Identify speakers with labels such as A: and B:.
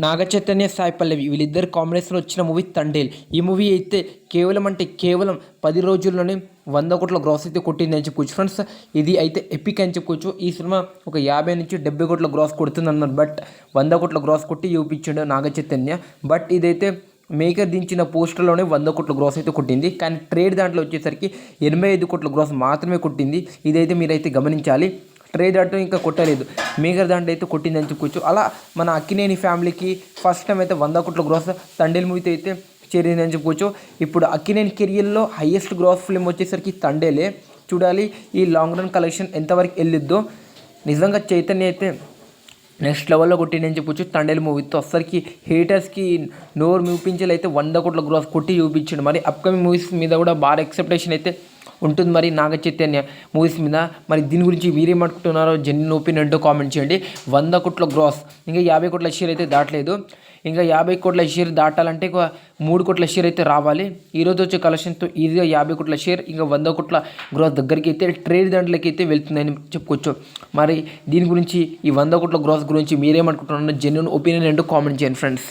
A: నాగ చైతన్య సాయి పల్లవి వీళ్ళిద్దరు కాంబినేషన్లో వచ్చిన మూవీ తండేల్. ఈ మూవీ అయితే కేవలం అంటే కేవలం పది రోజుల్లోనే వంద కోట్ల గ్రాస్ అయితే కొట్టింది అని చెప్పుకోవచ్చు ఫ్రెండ్స్ ఇది అయితే ఎపిక్ అని చెప్పుకోవచ్చు ఈ సినిమా ఒక యాభై నుంచి డెబ్బై కోట్ల గ్రాస్ కొడుతుంది అన్నారు బట్ వంద కోట్ల గ్రాస్ కొట్టి చూపించాడు నాగ చైతన్య బట్ ఇదైతే మేకర్ దించిన పోస్టర్లోనే వంద కోట్ల గ్రాస్ అయితే కొట్టింది. కానీ ట్రేడ్ దాంట్లో వచ్చేసరికి ఎనభై ఐదు కోట్ల గ్రాస్ మాత్రమే కొట్టింది. ఇదైతే మీరైతే గమనించాలి. ట్రేడ్ దాంట్లో ఇంకా కొట్టలేదు. మేఘర్ దాంట్లో అయితే కొట్టిందని చెప్పుకోవచ్చు అలా మన అక్కినేని ఫ్యామిలీకి ఫస్ట్ టైం అయితే వంద కోట్ల గ్రోస్ తండేల్ మూవీతో అయితే చేరిందని చెప్పుకోవచ్చు ఇప్పుడు అక్కినేని కెరియర్లో హైయెస్ట్ గ్రాస్ ఫిల్మ్ వచ్చేసరికి తండేలే. చూడాలి ఈ లాంగ్ రన్ కలెక్షన్ ఎంతవరకు వెళ్ళిద్దో. నిజంగా చైతన్య అయితే నెక్స్ట్ లెవెల్లో కొట్టిండని చెప్పొచ్చు. తండేల్ మూవీతో అసలుకి హేటర్స్కి నోరు చూపించాలి అయితే వంద కోట్ల గ్రోత్ కొట్టి చూపించండి. మరి అప్కమింగ్ మూవీస్ మీద కూడా బాగా ఎక్సెప్టేషన్ అయితే ఉంటుంది మరి నాగ చైతన్య మూవీస్ మీద. మరి దీని గురించి మీరేమనుకుంటున్నారో జెన్యున్ ఒపీనియన్ అంటూ కామెంట్ చేయండి. వంద కోట్ల గ్రాస్. ఇంకా యాభై కోట్ల షేర్ అయితే దాటలేదు. ఇంకా యాభై కోట్ల షేర్ దాటాలంటే ఒక మూడు కోట్ల షేర్ అయితే రావాలి. ఈరోజు వచ్చే కలెక్షన్తో ఈజీగా యాభై కోట్ల షేర్ ఇంకా వంద కోట్ల గ్రోత్ దగ్గరికి అయితే ట్రేడ్ దాంట్లోకి అయితే వెళ్తుందని చెప్పుకోవచ్చు. మరి దీని గురించి ఈ వంద కోట్ల గ్రోత్ గురించి మీరేమనుకుంటున్నారో జెన్యున్ ఒపీనియన్ అంటూ కామెంట్ చేయండి ఫ్రెండ్స్.